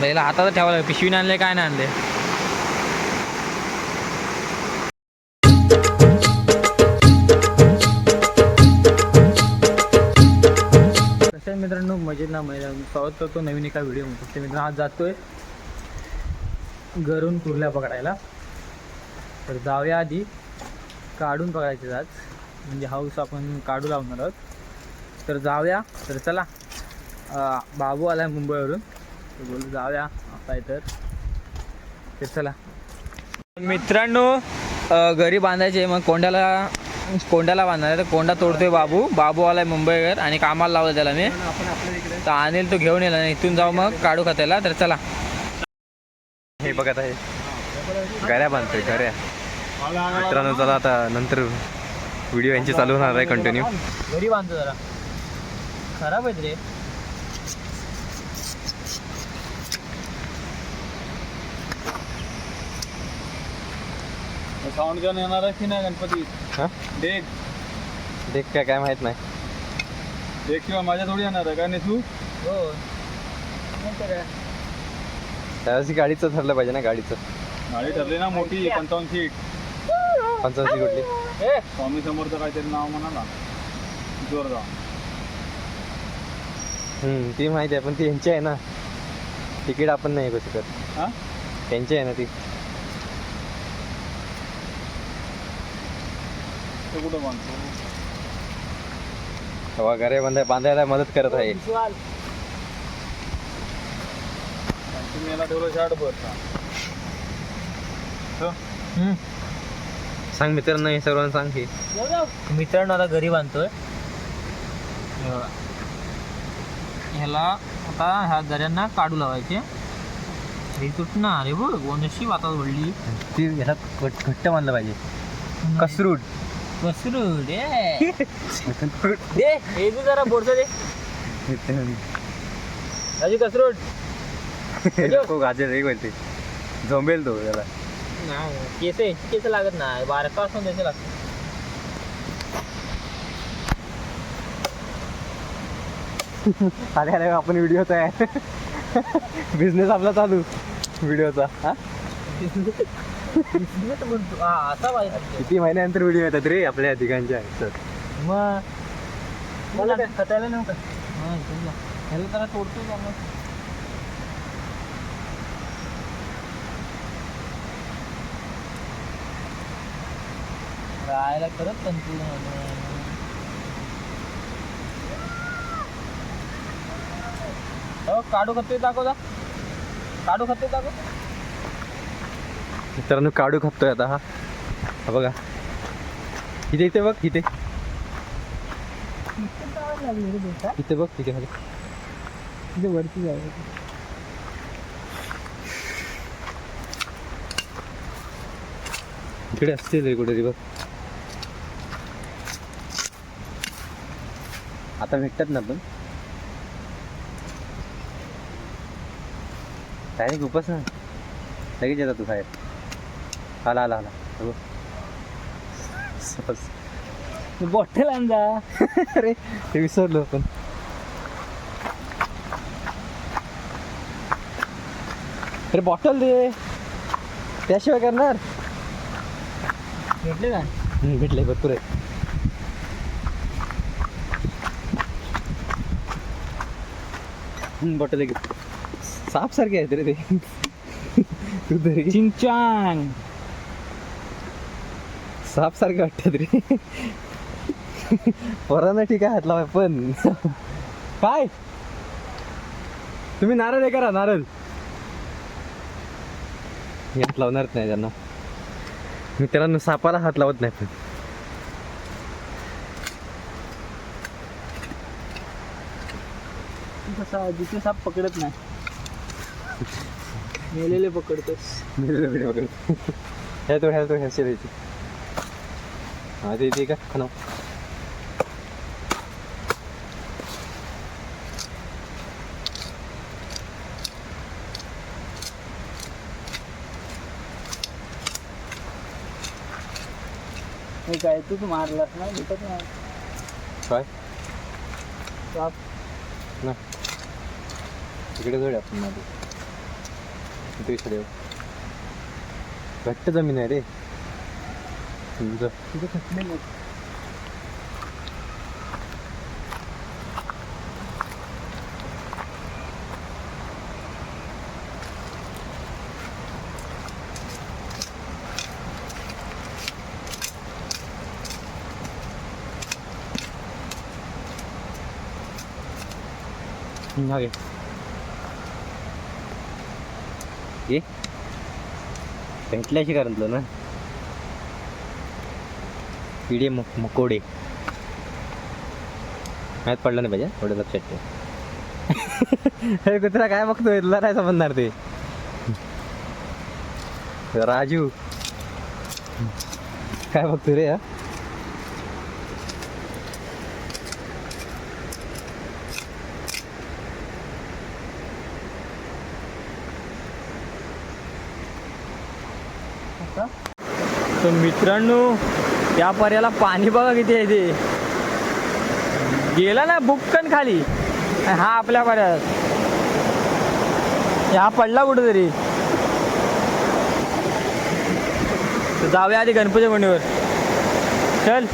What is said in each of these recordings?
बैला हातात ठेवायला लागेल. पिशवीने आणले काय नाही आणले. आहे मित्रांनो मजेत ना महिला स्वागत करतो नवीन एका व्हिडिओमध्ये. ते मित्रांनो आज जातोय घरून कुर्ल्या पकडायला. तर जाऊया आधी. काढून पकडायचे आज. म्हणजे हाऊस आपण काढू लावणार आहोत. तर जाऊया. तर चला. बाबू बाबू आलाय मुंबईवरून. बोलू जाऊया आता तर तर चला. मित्रांनो घरी बांधायचे मग कोंड्याला कोंड्याला बांधणार आहे. तर कोंडा तोडतोय बाबू. बाबू आलाय मुंबईवर आणि कामाला लावलं त्याला मी. तर आणेल तो घेऊन येला नाही इथून जाऊ मग काढू खात्याला तर चला. हे बघत आहे गऱ्या बांधतोय गऱ्या मित्रांनो चला आता नंतर व्हिडिओ यांची चालू होणार आहे कंटिन्यू घरी बांधतो जरा. खराब आहेत रे. साऊंड घेऊन येणार आहे की नाही गणपती? हा? डेक देख काय काय माहीत नाही. डेक किंवा माझ्या थोडी येणार आहे का नेसू हो. नंतर काय? त्यावेळेस गाडीचं ठरलं पाहिजे ना गाडीचं. गाडी ठरली ना मोठी पंचावन्न सीट. पंचावन्नची कुठली ए, स्वामी समोरचं काहीतरी नाव म्हणा ना जोरगाव हम्म, ती माहिती आहे पण ती यांची आहे ना. तिकीट आपण नाही करू शकत. हा? त्यांची आहे ना ती. तो कुठं बांधतो तेव्हा गरे बांधाय बांधायला मदत करत आहे. विश्वाल. तुम्ही याला ठेवलं शार्ट भर हम्म. सांग मित्रांनो हे सर्वांना सांग की. मित्रांनो आता घरी बांधतोय. हे. ह्याला आता ह्या दऱ्यांना काढू लावायचे. हे तुटणार अरे बघ कोणशी वातात वडली ती ह्याला घट- घट्ट बांधलं पाहिजे. कसरूड. कसरूड ए. दे हे दे जरा बोरचं दे. राजू कसरूड. तो गाजर एक बोलते. झोंबेल तो त्याला नाही केस केस लागत नाही. बारका असून त्याचे लागत अरे अरे आपण व्हिडिओचा आहे बिझनेस आपला चालू. व्हिडिओचा हा? म्हणतो हा असा किती महिन्यानंतर व्हिडिओ येतात रे आपल्या तिघांच्या? मग मला खतायला नव्हतं ह्याला जरा तोडतो का मग? राहायला खरंच तंतू हो काढू खतोय दाखव जा. काढू खतोय दाखव. मित्रांनो काढू खातोय आता हा. हा बघा. इथे इथे बघ इथे. इथे बघ तिथे खाली. वरती इकडे असतील रे कुठे बघ. आता भेटतात ना पण. डायरेक्ट उपस ना. लगेच येतात तू बाहेर. आला आला आला. हे बघ. सहज. बॉटल आण जा अरे ते विसरलो आपण. अरे बॉटल दे. त्याशिवाय करणार? भेटले का? हम्म, भेटलंय भरपूर आहे बॉटल साप सारखे आहेत रे ते. तू तरी. चिंचांग साप सारखे वाटतात रे पोरांना ठीक आहे हात लावाय पण. काय? तुम्ही नारळ हे करा नारळ. मी हात लावणारच नाही त्यांना. मित्रांनो सापाला हात लावत नाही पण. कसा जिथे साप पकडत नाही. मेलेले पकडतोस. ह्या तो ह्या तो ह्या शिरायची हा ते ते का खाना हे काय तूच मारलास ना? भेटत नाही काय? साप ना. तिकडे जाऊया आपण मध्ये. घट्ट जमीन आहे रे. Diese. Diese kannst du mir nicht. 하게 예? किडे मक मकोडे. माहीत पडलं नाही पाहिजे थोडं लक्षात ठेव. हे कुत्रा काय बघतोय? तुला काय समजणार ते. राजू. काय बघतोय रे हा? तर मित्रांनो त्या पर्याला पाणी बघा किती आहे ते. गेला ना बुक्कन खाली. हा आपल्या पर्यात हा पडला कुठेतरी. जाऊया आधी गणपती मंडीवर चल.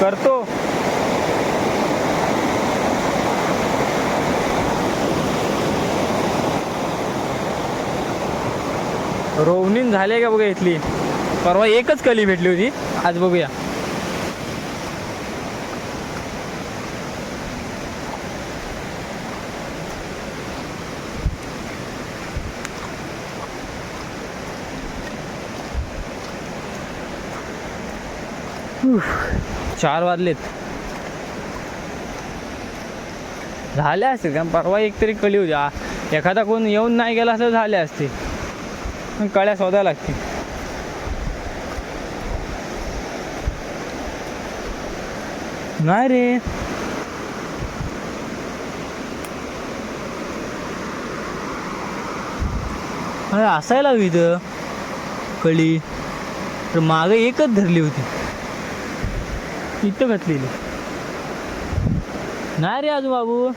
करतो. रोवणीन झाले का बघा इथली? परवा एकच कली भेटली होती. आज बघूया. चार वाजलेत. झाले असतील कारण परवा एक तरी कळी होती. एखादा कोण येऊन नाही गेला असं झाले असते कळ्या शोधायला लागतील. नाही रे. अरे असायला हवी इथं. कळी. तर मागे एकच धरली होती. इथं घातलेली. नाही रे आजू बाबू.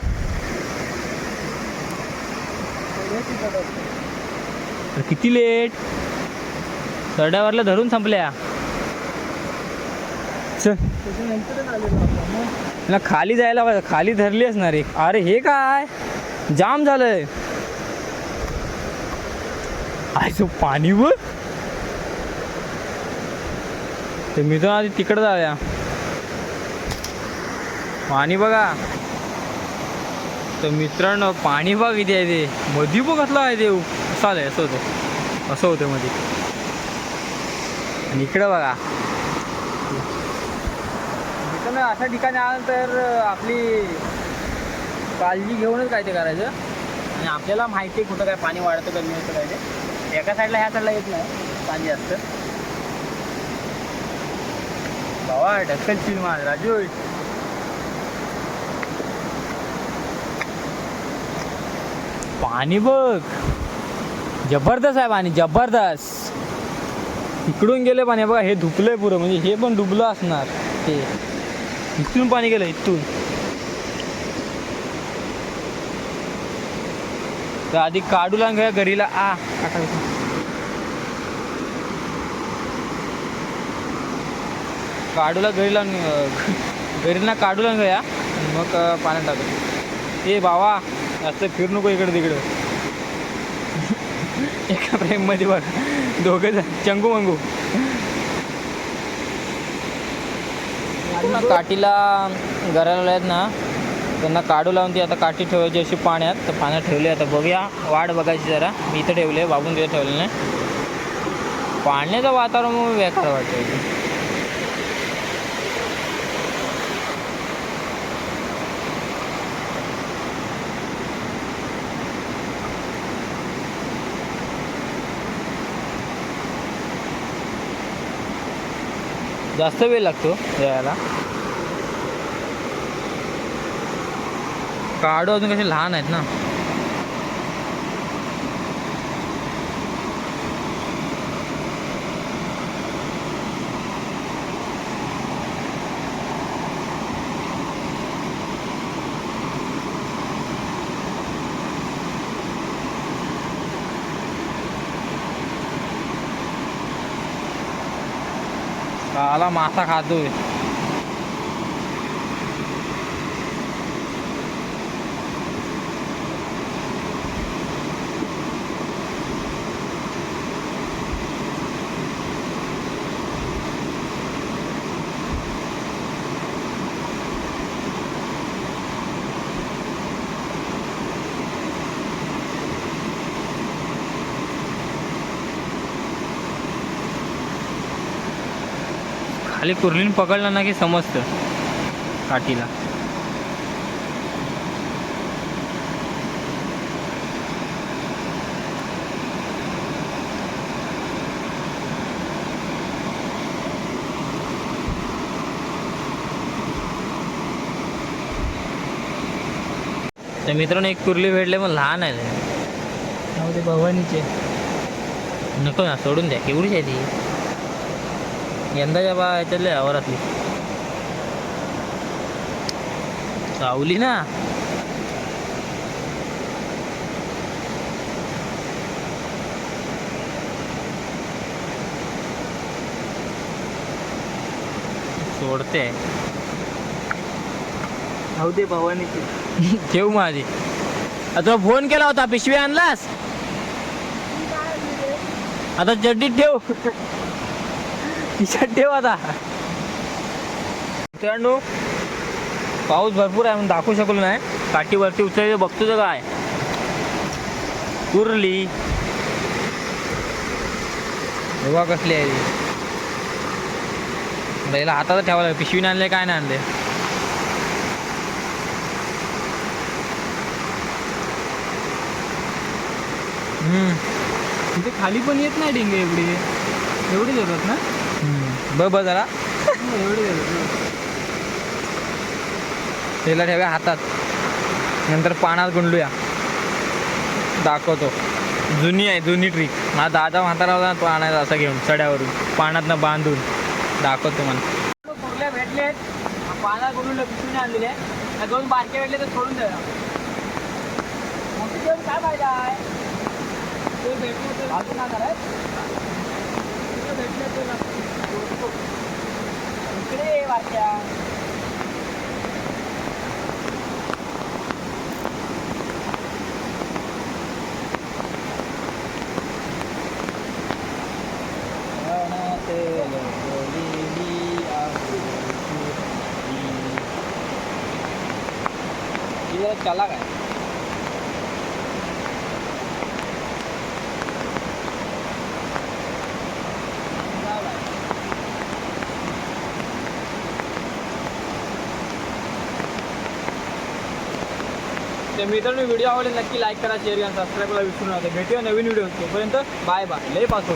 किती लेट सरड्यावरला धरून संपल्या. चल. ना खाली जायला पाहिजे खाली धरली असणार एक. अरे हे काय? जाम झालंय. आयचं पाणी व ते मी तर आधी तिकडं जाऊया. पाणी बघा. तर मित्रांनो पाणी बघ इथे आहे ते. मधी बघ कसलं आहे ते. असं आलं असं होतं. असं होतं मध्ये आणि इकडं बघा. अशा ठिकाणी आलं तर आपली काळजी घेऊनच काय ते करायचं. आणि आपल्याला माहिती आहे कुठं काय पाणी वाढतं कमी होतं काय ते. एका साईडला ह्या साईडला येत नाही पाणी जास्त. बाबा ढक्कल चिल माझ राजू. पाणी बघ. जबरदस्त आहे पाणी जबरदस्त. इकडून गेले पाणी बघा हे धुपलंय पुरं. म्हणजे हे पण डुबलं असणार. ते. इथून पाणी गेलं इथून. तर आधी काढू लाग घरीला. आ काढूला घरी लावून घरीला काढू लाग या मग पाण्यात टाकू. ए बावा जास्त फिरू नको इकडे तिकडं. एका फ्रेममध्ये बघ. दोघं जण चंगू मंगू. ना काठीला घराला आहेत ना त्यांना काढू लावून ती आता काठी ठेवायची अशी पाण्यात. तर पाण्यात ठेवली आता. बघूया. वाट बघायची जरा. मी इथं ठेवले. बाबून तिथे ठेवले नाही. पाण्याचं वातावरण मग बेकार वाटतं इथे. जास्त वेळ लागतो यायला. काढू अजून कसे लहान आहेत ना. आला मासा खातोय. खाली कुर्लीन पकडलं ना की समजतं. काठीला. तर मित्रांनो एक कुर्ली भेटले पण लहान आहे. ते. भवानीचे. नको ना सोडून द्या. केवढीच आहे ती. यंदाच्या बा याच्यातले आवारातली चावली ना? सोडते. हो ते भवानीचे ठेव माझी. आता फोन केला होता पिशवी आणलास? आता चड्डीत ठेव. खिशात ठेव आता. मित्रांनो पाऊस भरपूर आहे म्हणून दाखवू शकलो नाही. काठीवरती उचलले बघतो तर काय. कुरली हवा कसली आहे बैला हातात ठेवायला लागेल. पिशवीने आणले काय नाही आणले हम्म. तिथे खाली पण येत नाही डिंगे एवढी. एवढी येतात ना? हम्म. बघ बघ जरा. एवढी ठेव्या हातात. नंतर पाण्यात गुंडलूया. दाखवतो. जुनी आहे जुनी ट्रिक माझा दादा म्हातारा होता तो आणायचा असं घेऊन सड्यावरून. पाण्यातनं बांधून. दाखवतो मला. कुर्ल्या भेटलेत? पाण्यात गुंडून पिसून आणलेले. आहे दोन बारके भेटले तर सोडून द्या काय फायदा आहे? ते भेटले तर भेटले तर करायचं ते भेटले ते नको. इकडे ये बारक्या चला काय ते मित्रांनो व्हिडिओ आवडले नक्की लाईक करा शेअर करा सबस्क्राईबला विसरू नका. भेटूया नवीन व्हिडिओ तोपर्यंत बाय बाय लय पास